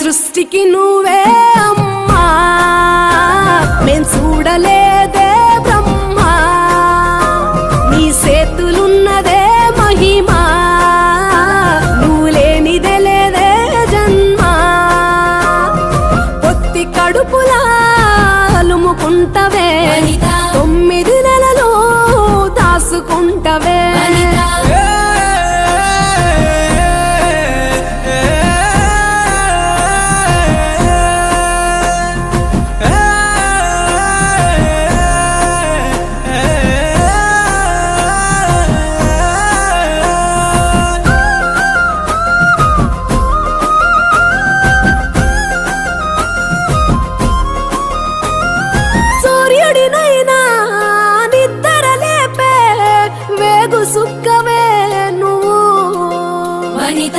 సృష్టికి నువ్వే అమ్మా. మేం చూడలేదే బ్రహ్మ. నీ సేతులున్నదే మహిమా. నువ్వు లేనిదే లేదే జన్మ. కొత్తి కడుపులాలుముకుంటవే తొమ్మిది నెలలు దాసుకుంటవే. సుక్కవే నువ్వు వనిత